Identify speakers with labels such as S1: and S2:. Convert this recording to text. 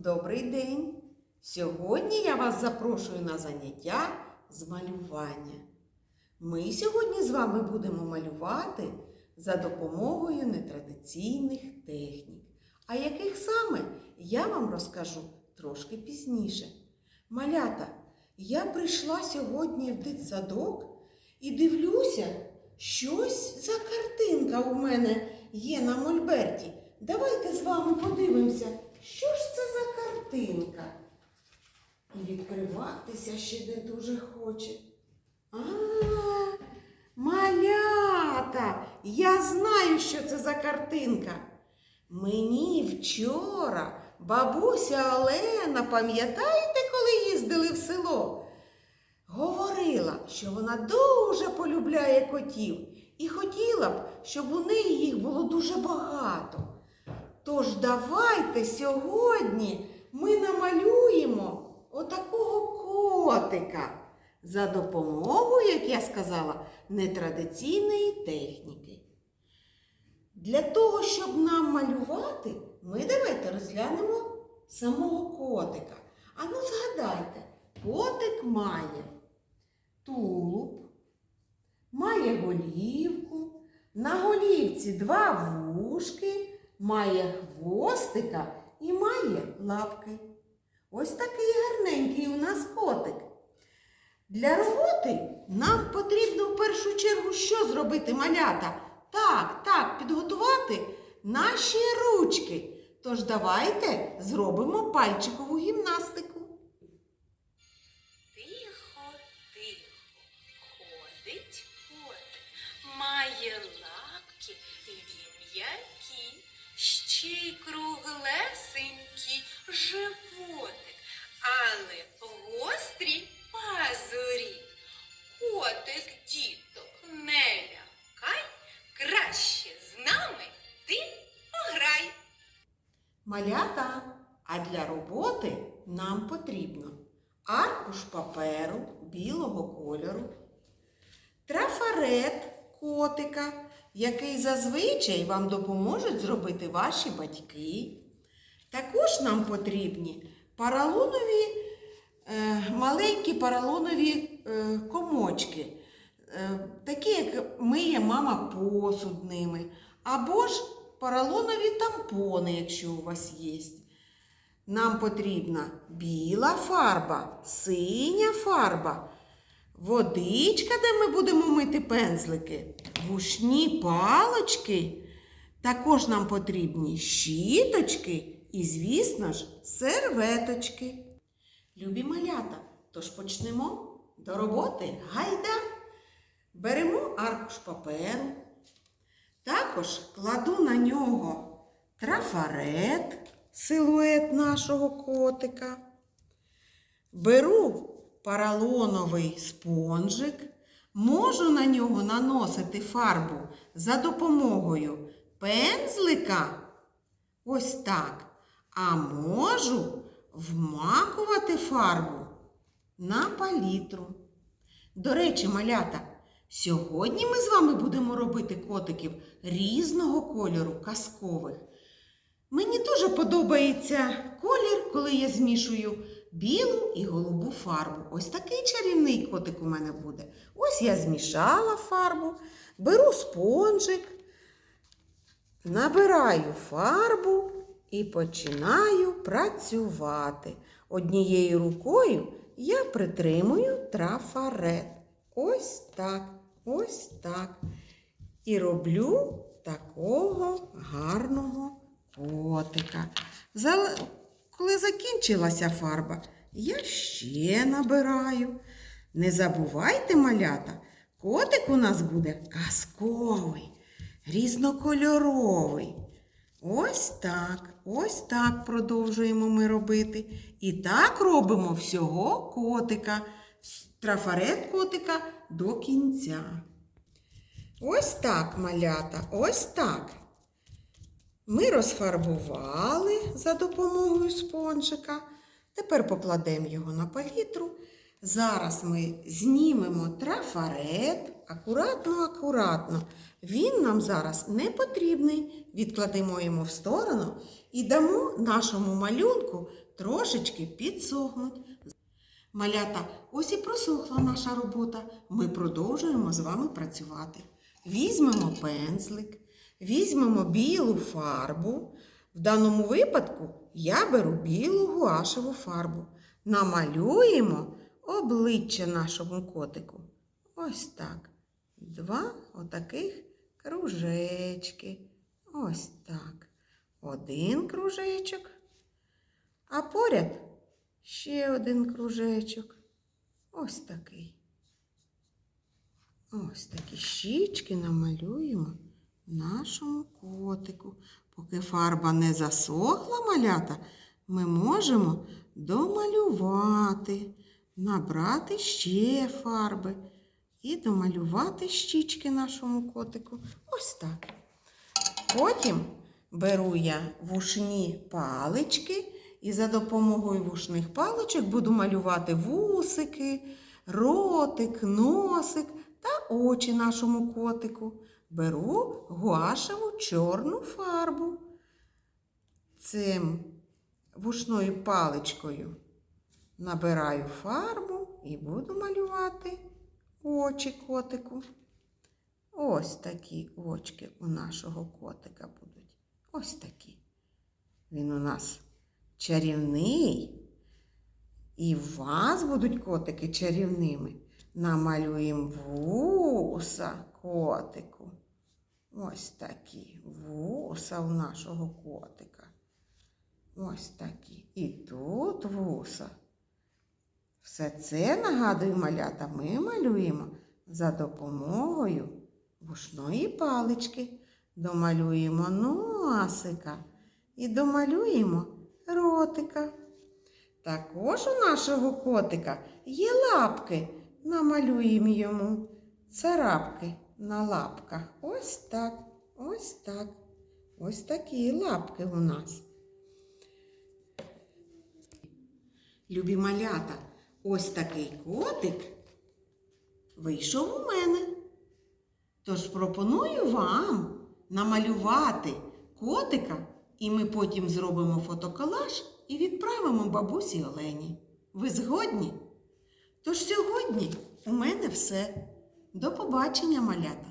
S1: добрий день! Сьогодні я вас запрошую на заняття з малювання. Ми сьогодні з вами будемо малювати за допомогою нетрадиційних технік. А яких саме я вам розкажу трошки пізніше. Малята, я прийшла сьогодні в дитсадок і дивлюся, щось за картинка у мене є на мольберті. Давайте з вами подивимося, що ж це картинка. І відкриватися ще не дуже хоче. А, малята! Я знаю, що це за картинка. Мені вчора бабуся Олена, пам'ятаєте, коли їздили в село? Говорила, що вона дуже полюбляє котів і хотіла б, щоб у неї їх було дуже багато. Тож давайте сьогодні ми намалюємо отакого котика за допомогою, як я сказала, нетрадиційної техніки. Для того, щоб нам малювати, ми давайте розглянемо самого котика. А ну згадайте, котик має тулуб, має голівку, на голівці два вушки, має хвостика і має лапки. Ось такий гарненький у нас котик. Для роботи нам потрібно в першу чергу що зробити, малята? Так, так, підготувати наші ручки. Тож давайте зробимо пальчикову гімнастику.
S2: Животик, але гострі пазурі. Котик, діток, не лякай, краще з нами ти пограй.
S1: Малята, а для роботи нам потрібно аркуш паперу білого кольору, трафарет котика, який зазвичай вам допоможуть зробити ваші батьки. Також нам потрібні паралонові, е, маленькі паралонові е, комочки, е, такі, як миє мама посуд ними, або ж поролонові тампони, якщо у вас є. Нам потрібна біла фарба, синя фарба, водичка, де ми будемо мити пензлики, вушні палочки. Також нам потрібні щіточки і, звісно ж, серветочки. Любі малята, тож почнемо до роботи гайда. Беремо аркуш паперу. Також кладу на нього трафарет, силует нашого котика. Беру паралоновий спонжик, можу на нього наносити фарбу за допомогою пензлика. Ось так. А можу вмакувати фарбу на палітру. До речі, малята, сьогодні ми з вами будемо робити котиків різного кольору казкових. Мені дуже подобається колір, коли я змішую білу і голубу фарбу. Ось такий чарівний котик у мене буде. Ось я змішала фарбу, беру спонжик, набираю фарбу і починаю працювати. Однією рукою я притримую трафарет. Ось так, ось так. І роблю такого гарного котика. Коли закінчилася фарба, я ще набираю. Не забувайте, малята, котик у нас буде казковий, різнокольоровий. Ось так, ось так продовжуємо ми робити. І так робимо всього котика, трафарет котика до кінця. Ось так, малята, ось так. Ми розфарбували за допомогою спонжика. Тепер покладемо його на палітру. Зараз ми знімемо трафарет. Акуратно, акуратно. Він нам зараз не потрібний. Відкладемо його в сторону і дамо нашому малюнку трошечки підсохнуть. Малята, ось і просохла наша робота. Ми продовжуємо з вами працювати. Візьмемо пензлик, візьмемо білу фарбу. В даному випадку я беру білу гуашеву фарбу. Намалюємо обличчя нашому котику. Ось так. Два отаких кружечки. Ось так. Один кружечок. А поряд ще один кружечок. Ось такий. Ось такі щічки намалюємо нашому котику. Поки фарба не засохла малята, ми можемо домалювати, набрати ще фарби і домалювати щічки нашому котику. Ось так. Потім беру я вушні палички і за допомогою вушних паличок буду малювати вусики, ротик, носик та очі нашому котику. Беру гуашеву чорну фарбу. Цим вушною паличкою набираю фарбу і буду малювати очі котику. Ось такі очки у нашого котика будуть. Ось такі. Він у нас чарівний. І в вас будуть котики чарівними. Намалюємо вуса котику. Ось такі вуса у нашого котика. Ось такі. І тут вуса. Все це, нагадую, малята, ми малюємо за допомогою вушної палички. Домалюємо носика і домалюємо ротика. Також у нашого котика є лапки. Намалюємо йому царапки на лапках. Ось так, ось так. Ось такі лапки у нас. Любі малята, ось такий котик вийшов у мене. Тож пропоную вам намалювати котика, і ми потім зробимо фотоколаж і відправимо бабусі Олені. Ви згодні? Тож сьогодні у мене все. До побачення, малята!